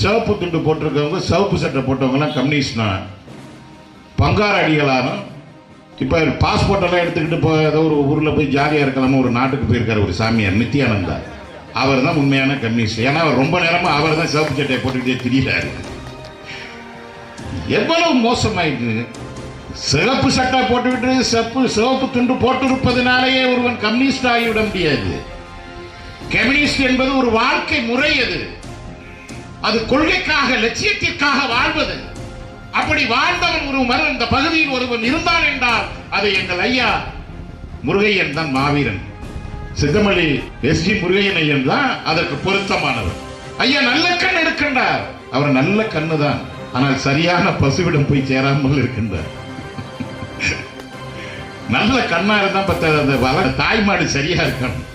சிவப்பு துண்டு போட்டிருக்கவங்க சிவப்பு சட்டை போட்டவங்கலாம் கம்யூனிஸ்ட்னா பங்கார அடிகளாரும் இப்போ பாஸ்போர்ட்டெல்லாம் எடுத்துக்கிட்டு இப்போ ஏதோ ஒரு ஊரில் போய் ஜாலியாக இருக்கலாம்னு ஒரு நாட்டுக்கு போயிருக்கார் ஒரு சாமியார் நித்யானந்தா. அவர் தான் உண்மையான கம்யூனிஸ்ட். ஏன்னா அவர் ரொம்ப நேரமாக அவர் தான் சிவப்பு சட்டையை போட்டுக்கிட்டே திரியிறாரு. எவ்வளவு மோசமாயிட்டு சிவப்பு சட்டை போட்டுக்கிட்டு சிவப்பு சிவப்பு துண்டு போட்டிருப்பதனாலேயே ஒருவன் கம்யூனிஸ்ட் ஆகிவிட முடியாது. கம்யூனிஸ்ட் என்பது ஒரு வாழ்க்கை முறை அது. அது கொள்கைக்காக லட்சியத்திற்காக வாழ்வது. அப்படி வாழ்ந்தவன் ஒரு மறு இந்த பகுதியில் ஒருவன் இருந்தான் என்றால் அது எங்கள் ஐயா முருகையன் தான் மாவீரன். சித்தமல்லி எஸ் ஜி முருகையன் ஐயன் தான் அதற்கு பொருத்தமானவர். ஐயா நல்ல கண் இருக்கின்றார். அவர் நல்ல கண்ணு தான் ஆனால் சரியான பசுவிடம் போய் சேராமல் இருக்கின்றார். நல்ல கண்ணா இருந்தா பத்த அந்த தாய்மாடு சரியா இருக்கணும்.